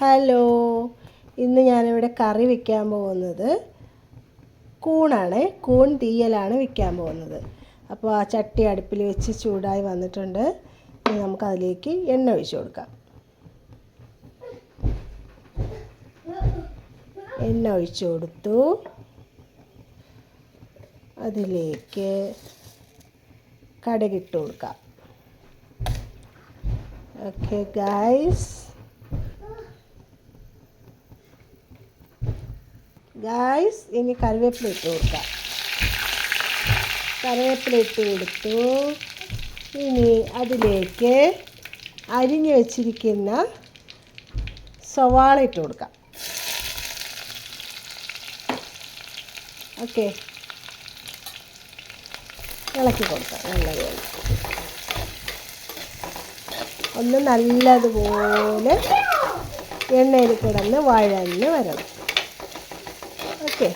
Hello. ഇന്ന് ഞാനിവിടെ കറി വെക്കാൻ പോകുന്നത് കൂണാണ്. കൂൺ തീയലാണ് വെക്കാൻ പോകുന്നത്. അപ്പോൾ ആ ചട്ടി അടുപ്പിൽ വെച്ച് ചൂടായി വന്നിട്ടുണ്ട്. ഇനി നമുക്കതിലേക്ക് എണ്ണ ഒഴിച്ചു കൊടുക്കാം. എണ്ണ ഒഴിച്ചു കൊടുത്തു. അതിലേക്ക് കടകിട്ട് കൊടുക്കാം. ഓക്കെ ഗൈസ് ഗായ്സ് ഇനി കറിവേപ്പില ഇട്ട് കൊടുക്കാം. കറിവേപ്പില ഇട്ട് കൊടുത്തു. ഇനി അതിലേക്ക് അരിഞ്ഞു വെച്ചിരിക്കുന്ന സവാള ഇട്ട് കൊടുക്കാം. ഓക്കെ ഇളക്കി കൊടുക്കാം. നല്ലതുപോലെ ഒന്ന് നല്ലതുപോലെ എണ്ണയിൽ കിടന്ന് വഴന്ന് വരണം. ഓക്കെ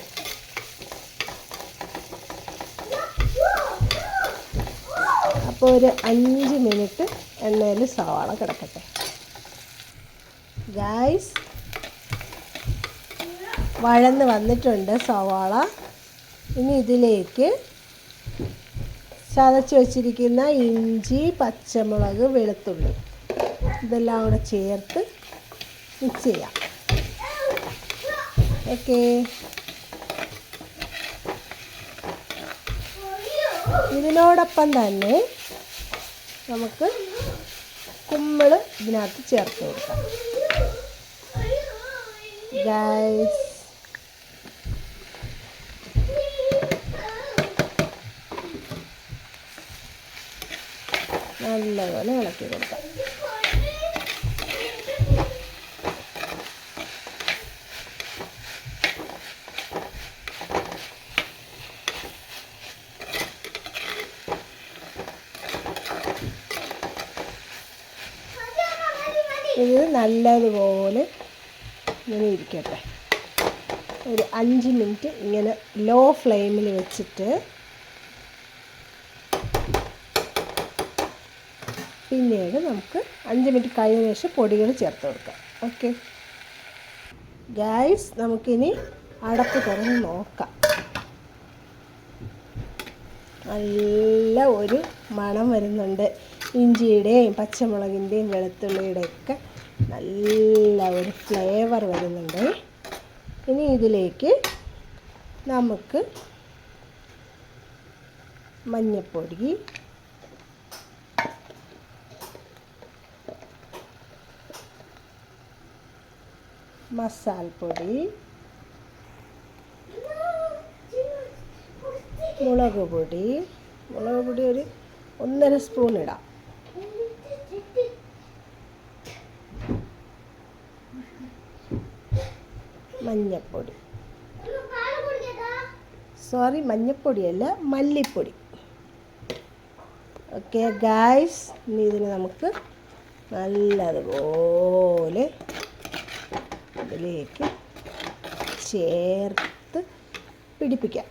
അപ്പോൾ ഒരു അഞ്ച് മിനിറ്റ് എണ്ണയിൽ സവാള കിടക്കട്ടെ. ഗായ്സ് വഴന്ന് വന്നിട്ടുണ്ട് സവാള. ഇനി ഇതിലേക്ക് ചതച്ച് വച്ചിരിക്കുന്ന ഇഞ്ചി പച്ചമുളക് വെളുത്തുള്ളി ഇതെല്ലാം കൂടെ ചേർത്ത് മിക്സ് ചെയ്യാം. ഓക്കെ ഇതിനോടൊപ്പം തന്നെ നമുക്ക് കുമ്മൾ ഇതിനകത്ത് ചേർത്ത് കൊടുക്കാം. നല്ലപോലെ ഇളക്കി കൊടുക്കാം. ഇത് നല്ലതുപോലെ ഇങ്ങനെ ഇരിക്കട്ടെ. ഒരു അഞ്ച് മിനിറ്റ് ഇങ്ങനെ ലോ ഫ്ലെയിമിൽ വെച്ചിട്ട് പിന്നീട് നമുക്ക് അഞ്ച് മിനിറ്റ് കഴിഞ്ഞ ശേഷം പൊടികൾ ചേർത്ത് കൊടുക്കാം. ഓക്കെ. ഗ്യാസ് നമുക്കിനി അടപ്പ് തുറന്ന് നോക്കാം. നല്ല ഒരു മണം വരുന്നുണ്ട്. ഇഞ്ചിയുടെയും പച്ചമുളകിന്റെയും വെളുത്തുള്ളിയുടെയൊക്കെ നല്ല ഒരു ഫ്ലേവർ വരുന്നുണ്ട്. ഇനി ഇതിലേക്ക് നമുക്ക് മഞ്ഞപ്പൊടി മസാലപ്പൊടി മുളക് പൊടി മുളക് പൊടി ഒരു ഒന്നര സ്പൂൺ ഇടാം. മഞ്ഞപ്പൊടി. സോറി മഞ്ഞപ്പൊടിയല്ല മല്ലിപ്പൊടി. ഓക്കെ ഗായ്സ് ഇനി ഇതിന് നമുക്ക് നല്ലതുപോലെ ഇതിലേക്ക് ചേർത്ത് പിടിപ്പിക്കാം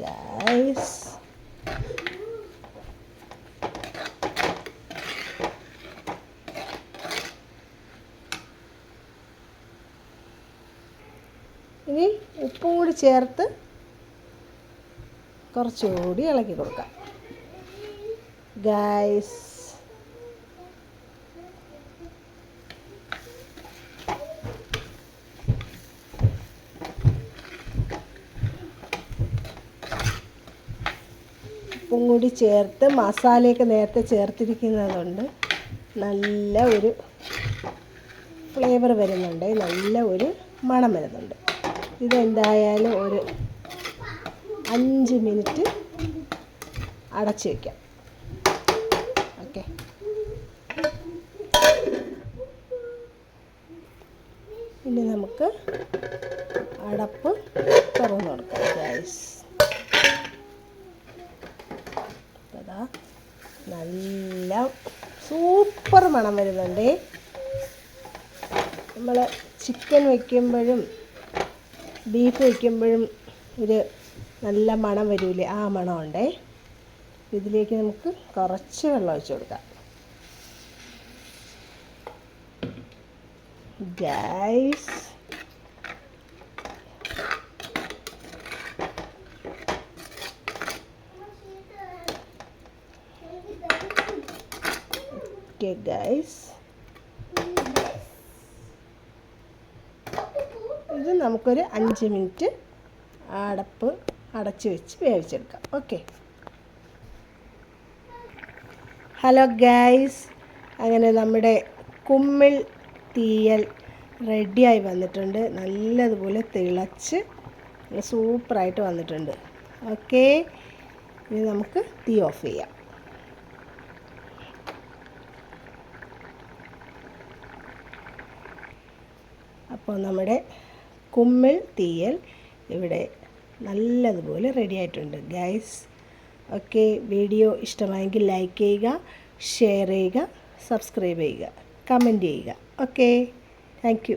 ഗൈസ് ഇനി ഉപ്പും കൂടി ചേർത്ത് കുറച്ചുകൂടി ഇളക്കി കൊടുക്കാം. ഗൈസ് ഉപ്പും കൂടി ചേർത്ത് മസാലയൊക്കെ നേരത്തെ ചേർത്തിരിക്കുന്നതുകൊണ്ട് നല്ല ഒരു ഫ്ലേവർ വരുന്നുണ്ട്. നല്ല ഒരു മണം വരുന്നുണ്ട്. ഇതെന്തായാലും ഒരു അഞ്ച് മിനിറ്റ് അടച്ച് വയ്ക്കാം ഓക്കെ. ഇനി നമുക്ക് അടപ്പ് തുറന്നു കൊടുക്കാം ഗൈസ് അതാ നല്ല സൂപ്പർ മണം വരുന്നുണ്ടേ. നമ്മൾ ചിക്കൻ വയ്ക്കുമ്പോഴും ബീഫ് വയ്ക്കുമ്പോഴും ഒരു നല്ല മണം വരൂലേ? ആ മണമുണ്ടേ. ഇതിലേക്ക് നമുക്ക് കുറച്ച് വെള്ളം ഒഴിച്ച് കൊടുക്കാം. ഗൈസ് ഓക്കെ ഗൈസ് ഇത് നമുക്കൊരു അഞ്ച് മിനിറ്റ് അടപ്പ് അടച്ച് വെച്ച് വേവിച്ചെടുക്കാം. ഓക്കെ ഹലോ ഗൈസ് അങ്ങനെ നമ്മുടെ കുമ്മിൾ തീയൽ റെഡിയായി വന്നിട്ടുണ്ട്. നല്ലതുപോലെ തിളച്ച് സൂപ്പറായിട്ട് വന്നിട്ടുണ്ട്. ഓക്കെ ഇനി നമുക്ക് തീ ഓഫ് ചെയ്യാം. അപ്പോൾ നമ്മുടെ കുമ്മിൾ തീയൽ ഇവിടെ നല്ലതുപോലെ റെഡി ആയിട്ടുണ്ട്. ഗൈസ് ഓക്കെ വീഡിയോ ഇഷ്ടമായെങ്കിൽ ലൈക്ക് ചെയ്യുക ഷെയർ ചെയ്യുക സബ്സ്ക്രൈബ് ചെയ്യുക കമന്റ് ചെയ്യുക. Okay thank